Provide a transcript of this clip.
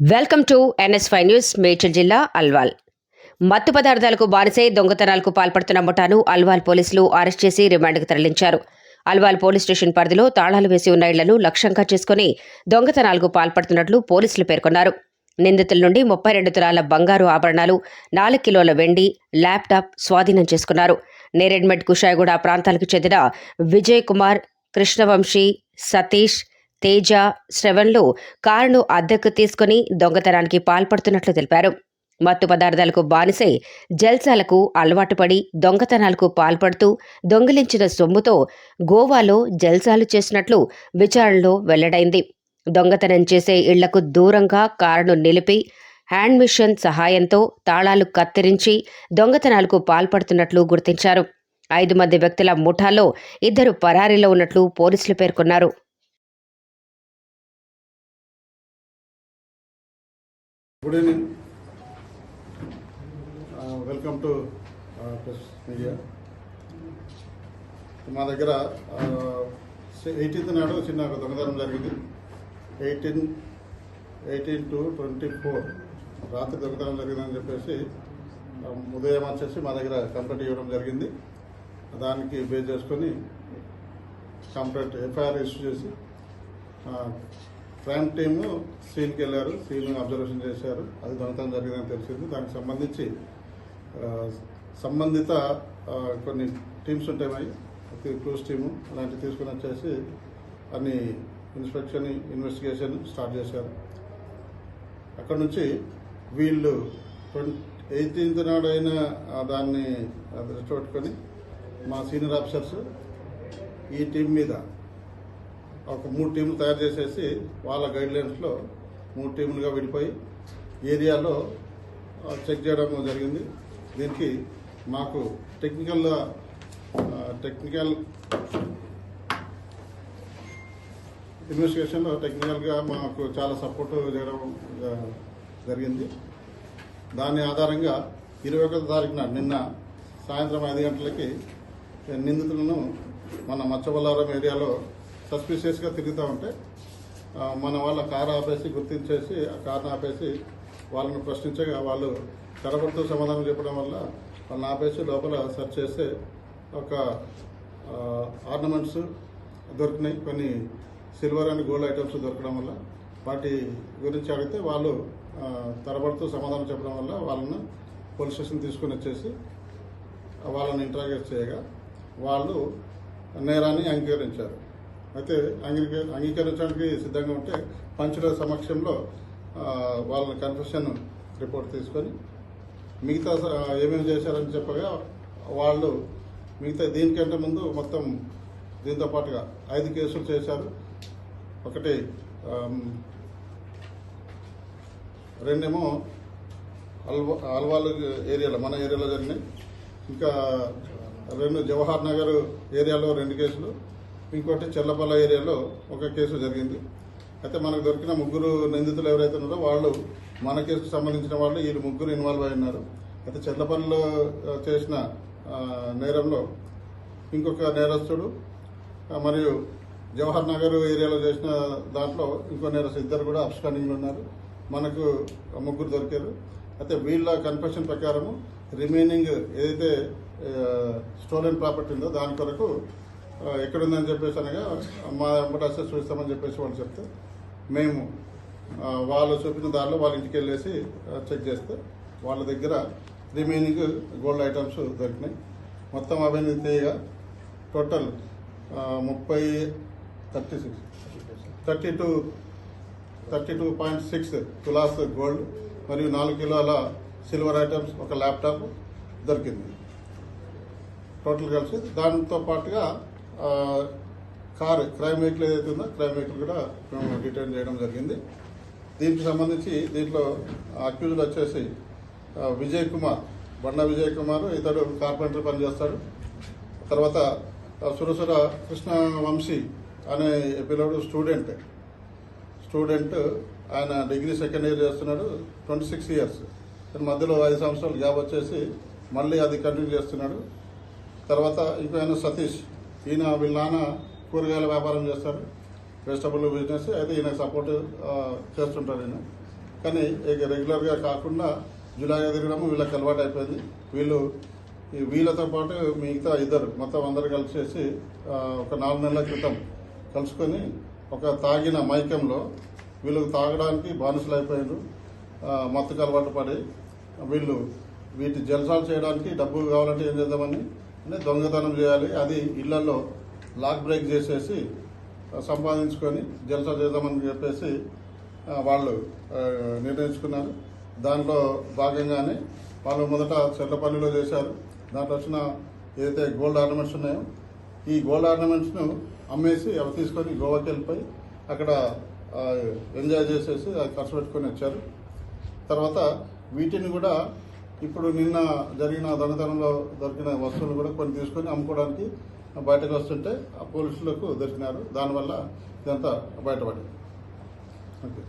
Welcome to ఎన్ఎస్ఫై news Medchal జిల్లా అల్వాల్. మత్తు పదార్థాలకు బానిసై దొంగతనాలకు పాల్పడుతున్న ముఠాను అల్వాల్ పోలీసులు అరెస్ట్ చేసి రిమాండ్కు తరలించారు. అల్వాల్ పోలీస్ స్టేషన్ పరిధిలో తాళాలు వేసి ఉన్న ఇళ్ళను లక్ష్యంగా చేసుకుని దొంగతనాలకు పాల్పడుతున్నట్లు పోలీసులు పేర్కొన్నారు. నిందితుల నుండి ముప్పై రెండు తులాల బంగారు ఆభరణాలు నాలుగు కిలోల వెండి ల్యాప్టాప్ స్వాధీనం చేసుకున్నారు. నేరెడ్మెడ్ కుషాయగూడ ప్రాంతాలకు చెందిన విజయ్ కుమార్ కృష్ణవంశీ సతీష్ తేజ శ్రవణ్లు కారును అద్దెకు తీసుకుని దొంగతనానికి పాల్పడుతున్నట్లు తెలిపారు. మత్తు పదార్థాలకు బానిసై జల్సాలకు అలవాటు పడి దొంగతనాలకు పాల్పడుతూ దొంగిలించిన సొమ్ముతో గోవాలో జల్సాలు చేసినట్లు విచారణలో వెల్లడైంది. దొంగతనం చేసే ఇళ్ళకు దూరంగా కారును నిలిపి హ్యాండ్ మిషన్ సహాయంతో తాళాలు కత్తిరించి దొంగతనాలకు పాల్పడుతున్నట్లు గుర్తించారు. ఐదు మంది వ్యక్తుల ముఠాలో ఇద్దరు పరారీలో ఉన్నట్లు పోలీసులు పేర్కొన్నారు. Good evening welcome to press media మా దగ్గర uh, ఎయిటీన్త్ నాడు చిన్న దొంగతనం జరిగింది. Eighteen eighteen two twenty four రాత్రి దొంగతనం జరిగిందని చెప్పేసి ఉదయం వచ్చేసి మా దగ్గర కంప్లైంట్ ఇవ్వడం జరిగింది. దానికి బేస్ చేసుకొని కంప్లైంట్ ఎఫ్ఐఆర్ ఇష్యూ చేసి క్రైమ్ టీమ్ సీన్కి వెళ్ళారు సీన్ అబ్జర్వేషన్ చేశారు. అది దొంగతనం జరిగిందని తెలిసింది. దానికి సంబంధించి సంబంధిత కొన్ని టీమ్స్ ఉంటాయి మరి క్లూస్ టీము అలాంటివి తీసుకుని వచ్చేసి అన్ని ఇన్స్పెక్షన్ ఇన్వెస్టిగేషన్ స్టార్ట్ చేశారు. అక్కడ నుంచి వీళ్ళు ట్వంటీ ఎయిటీన్త్ నాడు దాన్ని దృష్టి పెట్టుకొని మా సీనియర్ ఆఫీసర్స్ ఈ టీం మీద ఒక మూడు టీంలు తయారు చేసేసి వాళ్ళ గైడ్లైన్స్లో మూడు టీములుగా విడిపోయి ఏరియాలో చెక్ చేయడం జరిగింది. దీనికి మాకు టెక్నికల్ టెక్నికల్ ఇన్వెస్టిగేషన్లో టెక్నికల్గా మాకు చాలా సపోర్ట్ చేయడం జరిగింది. దాని ఆధారంగా ఇరవై ఒకటో తారీఖున నిన్న సాయంత్రం ఐదు గంటలకి నిందితులను మన మచ్చబల్లారం ఏరియాలో సస్పిషియస్గా తిరుగుతూ ఉంటే మన వాళ్ళ కారు ఆపేసి గుర్తించేసి ఆ కార్ను ఆపేసి వాళ్ళని ప్రశ్నించగా వాళ్ళు కరబడుతూ సమాధానం చెప్పడం వల్ల వాళ్ళని ఆపేసి లోపల సెర్చ్ చేస్తే ఒక ఆర్నమెంట్స్ దొరికినాయి. కొన్ని సిల్వర్ అండ్ గోల్డ్ ఐటమ్స్ దొరకడం వల్ల. వాటి గురించి అడిగితే వాళ్ళు తరబడుతూ సమాధానం చెప్పడం వల్ల వాళ్ళను పోలీస్ స్టేషన్ తీసుకుని వచ్చేసి వాళ్ళని ఇంటరాగేట్ చేయగా వాళ్ళు నేరాన్ని అంగీకరించారు. అయితే అంగీక అంగీకరించడానికి సిద్ధంగా ఉంటే పంచుల సమక్షంలో వాళ్ళని కన్ఫెషన్ రిపోర్ట్ తీసుకొని మిగతా స- ఏమేమి చేశారని చెప్పగా వాళ్ళు మిగతా దీనికంటే ముందు మొత్తం దీంతో పాటుగా ఐదు కేసులు చేశారు. ఒకటి రెండేమో అల్వా అల్వాలు ఏరియాలో మన ఏరియాలో జరిగినాయి. ఇంకా రెండు జవహర్ నగర్ ఏరియాలో రెండు కేసులు. ఇంకోటి చెల్లపల్ల ఏరియాలో ఒక కేసు జరిగింది. అయితే మనకు దొరికిన ముగ్గురు నిందితులు ఎవరైతే ఉన్నారో వాళ్ళు మన కేసుకు సంబంధించిన వాళ్ళు వీళ్ళు ముగ్గురు ఇన్వాల్వ్ అయి ఉన్నారు. అయితే చెల్లపల్లిలో చేసిన నేరంలో ఇంకొక నేరస్తుడు మరియు జవహర్ నగర్ ఏరియాలో చేసిన దాంట్లో ఇంకో నేరస్తు ఇద్దరు కూడా అబ్స్కాండింగ్ ఉన్నారు. మనకు ముగ్గురు దొరికారు. అయితే వీళ్ళ కన్ఫెషన్ ప్రకారము రిమైనింగ్ ఏదైతే స్టోలెన్ ప్రాపర్టీ ఉందో దాని కొరకు ఎక్కడుందని చెప్పేసి అనగా మా ఎంబటి చూస్తామని చెప్పేసి వాళ్ళు చెప్తే మేము వాళ్ళు చూపిన దారిలో వాళ్ళ ఇంటికి వెళ్ళేసి చెక్ చేస్తే వాళ్ళ దగ్గర రిమైనింగ్ గోల్డ్ ఐటమ్స్ దొరికినాయి. మొత్తం అవన్నీ తీయగా టోటల్ ముప్పై thirty six thirty two thirty two point six tolas gold మరియు నాలుగు కిలోల సిల్వర్ ఐటమ్స్ ఒక ల్యాప్టాప్ దొరికింది. టోటల్ కలిసి దాంతో పాటుగా కారు క్రైమ్ వెహికల్ ఏదైతే ఉందో క్రైమ్ వెహికల్ కూడా మేము డిటైన్ చేయడం జరిగింది. దీనికి సంబంధించి దీంట్లో అక్యూజులు వచ్చేసి విజయ్ కుమార్ బండ విజయ్ కుమార్ ఇతడు కార్పెంటర్ పనిచేస్తాడు. తర్వాత సురసుర కృష్ణ వంశీ అనే పిల్లడు స్టూడెంట్. స్టూడెంట్ ఆయన డిగ్రీ సెకండ్ ఇయర్ చేస్తున్నాడు ట్వంటీ సిక్స్ ఇయర్స్. మధ్యలో ఐదు సంవత్సరాలు గ్యాప్ వచ్చేసి మళ్ళీ అది కంటిన్యూ చేస్తున్నాడు. తర్వాత ఇంకో ఆయన సతీష్ ఈయన వీళ్ళ నాన్న కూరగాయల వ్యాపారం చేస్తారు. వెజిటబుల్ బిజినెస్ అయితే ఈయన సపోర్ట్ చేస్తుంటాడు ఈయన. కానీ ఇక రెగ్యులర్గా కాకుండా జులాగా తిరగడం వీళ్ళకి అలవాటు అయిపోయింది. వీళ్ళు ఈ వీళ్ళతో పాటు మిగతా ఇద్దరు మొత్తం అందరు కలిసేసి ఒక నాలుగు నెలల క్రితం కలుసుకొని ఒక తాగిన మైకంలో వీళ్ళు తాగడానికి బానిసలు అయిపోయారు మత్తుకు అలవాటు పడి వీళ్ళు వీటి జల్సాలు చేయడానికి డబ్బులు కావాలంటే ఏం చేద్దామని అంటే దొంగతనం చేయాలి. అది ఇళ్ళలో లాక్ బ్రేక్ చేసేసి సంపాదించుకొని జల్సా చేద్దామని చెప్పేసి వాళ్ళు నిర్ణయించుకున్నారు. దాంట్లో భాగంగానే వాళ్ళు మొదట చెట్లపల్లిలో చేశారు. దాంట్లో వచ్చిన ఏదైతే గోల్డ్ ఆర్నమెంట్స్ ఉన్నాయో ఈ గోల్డ్ ఆర్నమెంట్స్ను అమ్మేసి అవి తీసుకొని గోవాకి వెళ్ళిపోయి అక్కడ ఎంజాయ్ చేసేసి అది ఖర్చు పెట్టుకొని వచ్చారు. తర్వాత వీటిని కూడా ఇప్పుడు నిన్న జరిగిన దొంగతనంలో దొరికిన వస్తువులు కూడా కొన్ని తీసుకొని అమ్ముకోవడానికి బయటకు వస్తుంటే ఆ పోలీసులకు దొరికినారు. దానివల్ల ఇదంతా బయటపడింది. ఓకే.